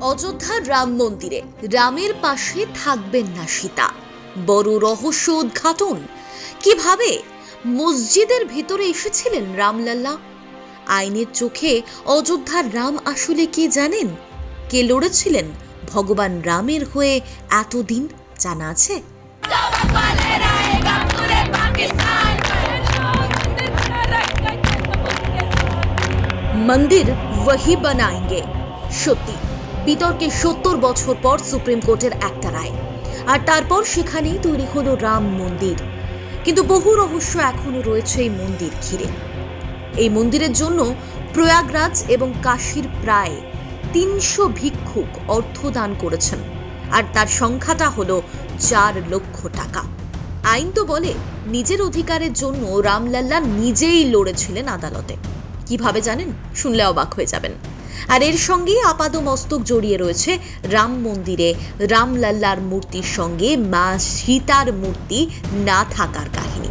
অযোধ্যার রাম মন্দিরে রামের পাশে থাকবেন না সীতা বড় রহস্য উদ্ঘাটন কিভাবে মসজিদের ভিতরে এসেছিলেন রামলাল্লা আইনের চোখে অযোধ্যার রাম আসলে কে জানেন কে লড়েছিলেন ভগবান রামের হয়ে এতদিন জানা আছে वाले रहेगा पूरे पाकिस्तान বিতর্কে সত্তর বছর পর সুপ্রিম কোর্টের একটা রায়। আর তারপর সেখানেই তৈরি হলো রাম মন্দির। কিন্তু বহু রহস্য এখনও রয়েছে এই মন্দির ঘিরে। এই মন্দিরের জন্য প্রয়াগরাজ এবং কাশীর প্রায় তিনশো ভিক্ষুক অর্থ দান করেছেন। আর তার সংখ্যাটা হলো চার লক্ষ টাকা। আইন তো বলে, নিজের অধিকারের জন্য রামলাল্লা নিজেই লড়েছিলেন আদালতে। কীভাবে জানেন? শুনলে অবাক হয়ে যাবেন। আর এর সঙ্গেই আপাদ মস্তক জড়িয়ে রয়েছে রাম মন্দিরে। রামলাল্লার মূর্তির সঙ্গে মা সীতার মূর্তি না থাকার কাহিনী।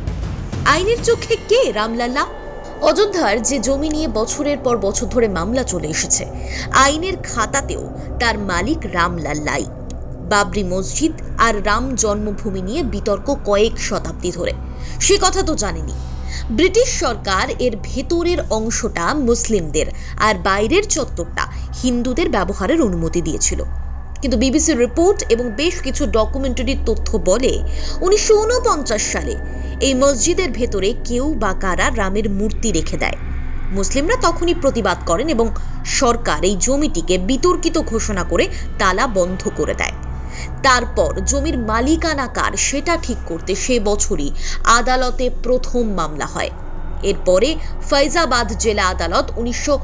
আইনের চোখে কে রামলাল্লা? অযোধ্যার যে জমি নিয়ে বছরের পর বছর ধরে মামলা চলে এসেছে, আইনের খাতাতেও তার মালিক রামলাল্লাই। বাবরি মসজিদ আর রাম জন্মভূমি নিয়ে বিতর্ক কয়েক শতাব্দী ধরে। সে কথা তো জানেনি। ব্রিটিশ সরকার এর ভেতরের অংশটা মুসলিমদের আর বাইরের চত্বরটা হিন্দুদের ব্যবহারের অনুমতি দিয়েছিল। কিন্তু বিবিসির রিপোর্ট এবং বেশ কিছু ডকুমেন্টারির তথ্য বলে, উনিশশো ঊনপঞ্চাশ সালে এই মসজিদের ভেতরে কেউ বা কারা রামের মূর্তি রেখে দেয়। মুসলিমরা তখনই প্রতিবাদ করেন এবং সরকার এই জমিটিকে বিতর্কিত ঘোষণা করে তালা বন্ধ করে দেয়। তারপর জমির মালিকানা কার সেটা ঠিক করতে সে বছরই আদালতে প্রথম মামলা হয়। এরপরে ফৈজাবাদ জেলা আদালত উনিশশো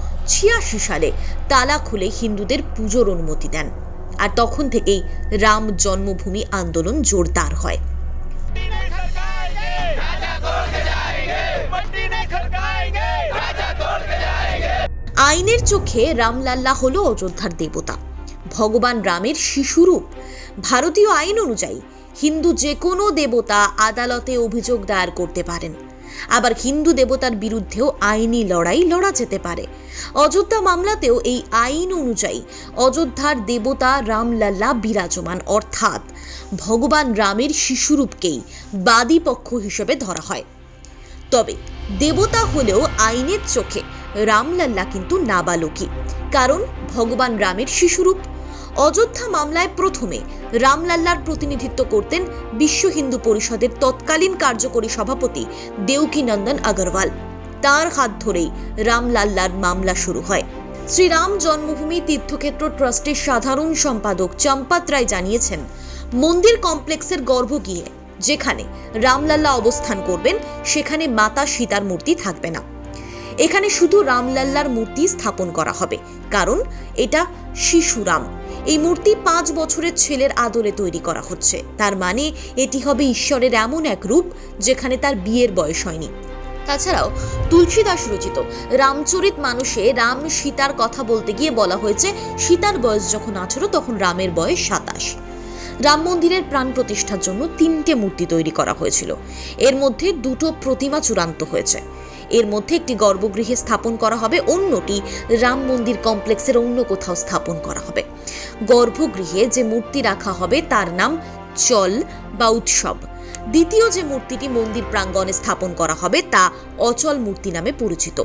সালে তালা খুলে হিন্দুদের পুজোর অনুমতি দেন আর তখন থেকেই রাম জন্মভূমি আন্দোলন জোরদার হয়। আইনের চোখে রামলাল্লা হল অযোধ্যার দেবতা। ভগবান রামের শিশুরূপ। ভারতীয় আইন অনুযায়ী হিন্দু যে কোনো দেবতা আদালতে অভিযোগ দায়ের করতে পারেন। আবার হিন্দু দেবতার বিরুদ্ধেও আইনি লড়াই লড়া যেতে পারে। অযোধ্যা মামলাতেও এই আইন অনুযায়ী অযোধ্যার দেবতা রামলাল্লা বিরাজমান, অর্থাৎ ভগবান রামের শিশুরূপকেই বাদী পক্ষ হিসেবে ধরা হয়। তবে দেবতা হলেও আইনের চোখে রামলাল্লা কিন্তু নাবালকী কারণ ভগবান রামের শিশুরূপ অযোধ্যা মামলায় প্রথমে রামলাল্লার প্রতিনিধিত্ব করতেন বিশ্ব হিন্দু পরিষদের তৎকালীন কার্যকরী সভাপতি দেউকি নন্দন আগরওয়াল। তার হাত ধরেই রামলাল্লার মামলা শুরু হয়। শ্রীরাম জন্মভূমি তীর্থক্ষেত্র ট্রাস্টের সাধারণ সম্পাদক চম্পাত রায় জানিয়েছেন, মন্দির কমপ্লেক্সের গর্ভ গর্ভগৃহে যেখানে রামলাল্লা অবস্থান করবেন, সেখানে মাতা সীতার মূর্তি থাকবে না। এখানে শুধু রামলাল্লার মূর্তি স্থাপন করা হবে, কারণ এটা শিশুরাম। এই মূর্তি পাঁচ বছরের ছেলের আদলে তৈরি করা হচ্ছে। তার মানে এটি হবে ঈশ্বরের এমন এক রূপ যেখানে তার বিয়ের বয়স হয়নি। তাছাড়াও তুলসীদাস রচিত রামচরিত মানুষে রাম সীতার কথা বলতে গিয়ে বলা হয়েছে, সীতার বয়স যখন আঠেরো, তখন রামের বয়স সাতাশ। রাম মন্দিরের প্রাণ প্রতিষ্ঠার জন্য তিনটে মূর্তি তৈরি করা হয়েছিল। এর মধ্যে দুটো প্রতিমা চূড়ান্ত হয়েছে। এর মধ্যে একটি গর্ভগৃহে স্থাপন করা হবে, অন্যটি রাম মন্দির কমপ্লেক্সের অন্য কোথাও স্থাপন করা হবে। গর্ভগৃহে যে মূর্তি রাখা হবে তার নাম চল বা উৎসব। দ্বিতীয় যে মূর্তিটি মন্দির প্রাঙ্গণে স্থাপন করা হবে তা অচল মূর্তি নামে পরিচিত।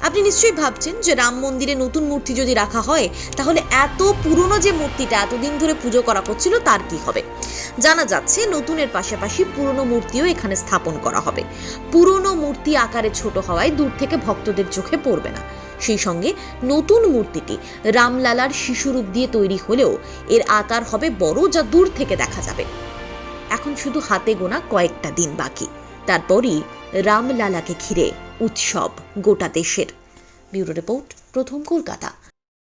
আপনি নিশ্চয়ই ভাবছেন যে রাম মন্দিরে নতুন মূর্তি যদি রাখা হয়, তাহলে এত পুরনো যে মূর্তিটা এতদিন ধরে পুজো করা হচ্ছিল তার কি হবে? জানা যাচ্ছে নতুনের পাশাপাশি পুরনো মূর্তিও এখানে স্থাপন করা হবে। পুরনো মূর্তি আকারে ছোট হওয়ায় দূর থেকে ভক্তদের চোখে পড়বে না। সেই সঙ্গে নতুন মূর্তিটি রামলালার শিশুরূপ দিয়ে তৈরি হলেও এর আকার হবে বড় যা দূর থেকে দেখা যাবে। এখন শুধু হাতে গোনা কয়েকটা দিন বাকি। তারপরই রামলালাকে ঘিরে উৎসব গোটা দেশের। ব্যুরো রিপোর্ট প্রথম কলকাতা।